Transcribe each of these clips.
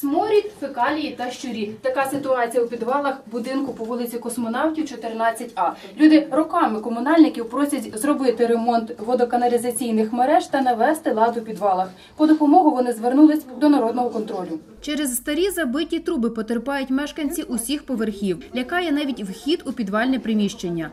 Сморід, фекалії та щурі. Така ситуація у підвалах будинку по вулиці Космонавтів, 14А. Люди роками комунальників просять зробити ремонт водоканалізаційних мереж та навести лад у підвалах. По допомогу вони звернулись до народного контролю. Через старі забиті труби потерпають мешканці усіх поверхів. Лякає навіть вхід у підвальне приміщення.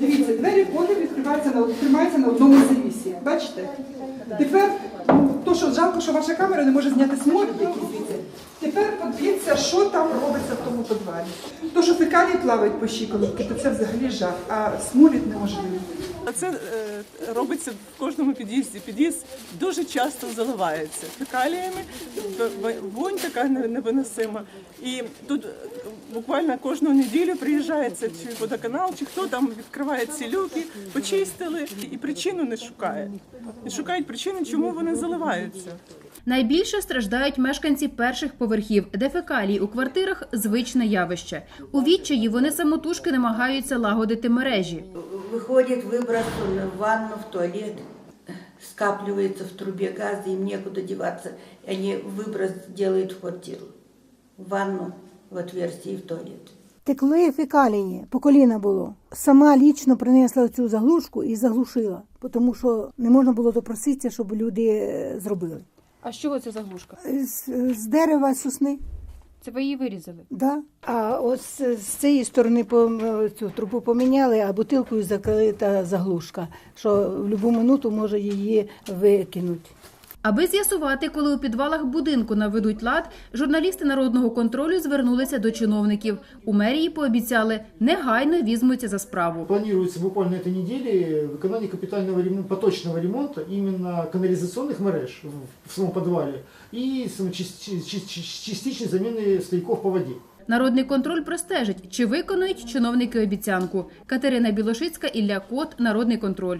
Дивіться, двері входи відкриваються на тримаються на одному завісі. Бачите? Тепер, ну, то що жалко, що ваша камера не може зняти сморід якийсь. Тепер подивіться, що там робиться в тому підвалі. То, що фекалії плавають по щиколотки, то це взагалі жах, а сморід неможливий. А Це е, робиться в кожному під'їзді. Під'їзд дуже часто заливається фекаліями, вонь така невиносима. І тут е, буквально кожну неділю приїжджається чи водоканал, чи хто там відкриває ці люки, почистили і причину не шукає. Не шукають причини, чому вони заливаються. Найбільше страждають мешканці перших поверхів, де фекалії у квартирах звичне явище. У відчаї вони самотужки намагаються лагодити мережі. Выходит выброс в ванну, в туалет, скапливается в трубе газа, им некуда деваться. И они выброс делают в квартиру, в ванну, в отверстие и в туалет. Текли фекалії, по коліна було. Сама лічно принесла цю заглушку і заглушила, тому що не можна було допроситися, щоб люди е, зробили. А з чого це заглушка? З, з дерева сосни, Це ви її вирізали? да. А ось з цієї сторони цю трубу поміняли, а бутилкою закрита заглушка, що в будь-яку минуту може її викинути. Аби з'ясувати, коли у підвалах будинку наведуть лад, журналісти народного контролю звернулися до чиновників. У мерії пообіцяли негайно візьмуться за справу. Планируется буквально этой неделе виконание капитального ремонта, поточного ремонта именно канализационных мереж в, в самом подвале и сам- части- части- частичной замены стояков по воде. Народний контроль простежить, чи виконують чиновники обіцянку. Катерина Білошицька, Ілля Кот, Народний контроль.